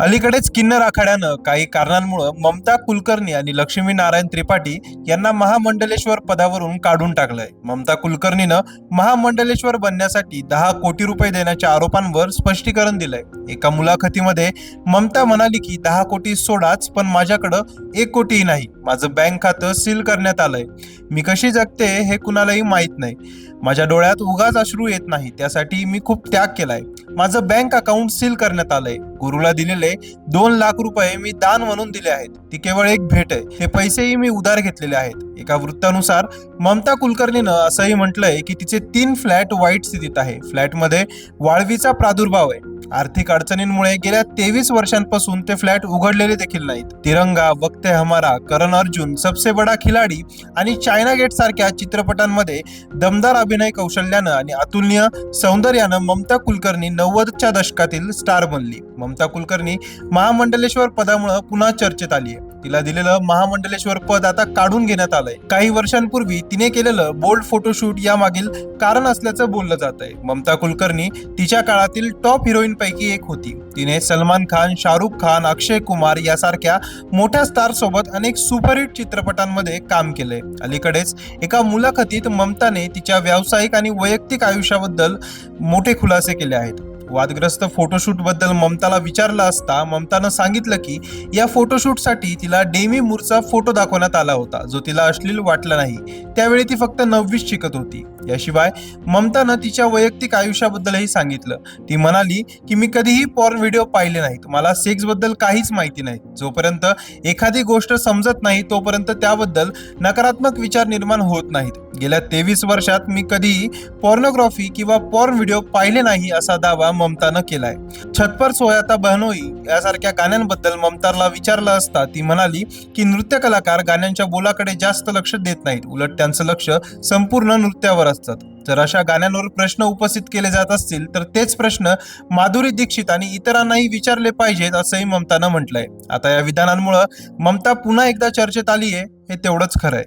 अलीकडेच किन्नर आखाड्यानं काही कारणांमुळे ममता कुलकर्णी आणि लक्ष्मी नारायण त्रिपाठी यांना महामंडलेश्वर पदावरून काढून टाकलंय. ममता कुलकर्णीनं महामंडलेश्वर बनण्यासाठी दहा कोटी रुपये देण्याच्या आरोपांवर स्पष्टीकरण दिलंय. एका मुलाखतीमध्ये ममता म्हणाली की दहा कोटी सोडाच पण माझ्याकडं एक कोटीही नाही. माझं बँक खातं सील करण्यात आलंय. मी कशी जगते हे कुणालाही माहीत नाही. माझ्या डोळ्यात उगाच अश्रू येत नाही. त्यासाठी मी खूप त्याग केलाय. माझं बँक अकाउंट सील करण्यात आलंय. गुरुला दिलेले दोन लाख रुपये मी दान म्हणून दिले आहेत. ती केवळ एक भेट आहे. हे पैसेही मी उधार घेतलेले आहेत. एका वृत्तानुसार ममता कुलकर्णीनं असंही म्हटलंय की तिचे तीन फ्लॅट वाईट स्थितीत आहे. फ्लॅटमध्ये वाळवीचा प्रादुर्भाव आहे. आर्थिक अडचणींमुळे गेल्या तेवीस वर्षांपासून ते फ्लॅट उघडलेले देखील नाहीत. तिरंगा वक्ते हमारा करण अर्जुन सबसे बडा खिलाडी आणि चायना गेट सारख्या चित्रपटांमध्ये दमदार अभिनय कौशल्यानं आणि अतुलनीय सौंदर्यानं ममता कुलकर्णी नव्वदच्या दशकातील स्टार बनली. ममता कुलकर्णी महामंडलेश्वर पदामुळे पुन्हा चर्चेत आली आहे तिला दिलेलं महामंडलेश्वर पद आता काढून घेण्यात आलंय. काही वर्षांपूर्वी तिने केलेलं बोल्ड फोटोशूट यामागील कारण असल्याचं बोललं जात आहे ममता कुलकर्णी तिच्या काळातील टॉप हिरोईन पैकी एक होती. तिने सलमान खान शाहरुख खान अक्षय कुमार यासारख्या मोठ्या स्टार सोबत अनेक सुपरहिट चित्रपटांमध्ये काम केलंय. अलीकडेच एका मुलाखतीत ममताने तिच्या व्यावसायिक आणि वैयक्तिक आयुष्याबद्दल मोठे खुलासे केले आहेत. वादग्रस्त फोटोशूटबद्दल ममताला विचारलं असता ममतानं सांगितलं की या फोटोशूटसाठी तिला डेमी मूरचा फोटो दाखवण्यात आला होता जो तिला अश्लील वाटला नाही. त्यावेळी ती फक्त नववीस शिकत होती. याशिवाय ममतानं तिच्या वैयक्तिक आयुष्याबद्दलही सांगितलं. ती म्हणाली की मी कधीही पॉर्न व्हिडिओ पाहिले नाहीत. मला सेक्सबद्दल काहीच माहिती नाही. जोपर्यंत एखादी गोष्ट समजत नाही तोपर्यंत त्याबद्दल नकारात्मक विचार निर्माण होत नाहीत. गेल्या तेवीस वर्षात मी कधीही पॉर्नोग्राफी किंवा पॉर्न व्हिडिओ पाहिले नाही असा दावा ममतानं केलाय. छतपर सोयाता बहनोई यासारख्या गाण्यांबद्दल ममताला विचारलं असता ती म्हणाली की नृत्य कलाकार गाण्यांच्या बोलाकडे जास्त लक्ष देत नाहीत. उलट त्यांचं लक्ष संपूर्ण नृत्यावर असतात जर अशा गाण्यांवर प्रश्न उपस्थित केले जात असतील तर तेच प्रश्न माधुरी दीक्षित आणि इतरांनाही विचारले पाहिजेत असंही ममतानं म्हटलंय. आता या विधानांमुळं ममता पुन्हा एकदा चर्चेत आली आहे हे तेवढंच खरंय.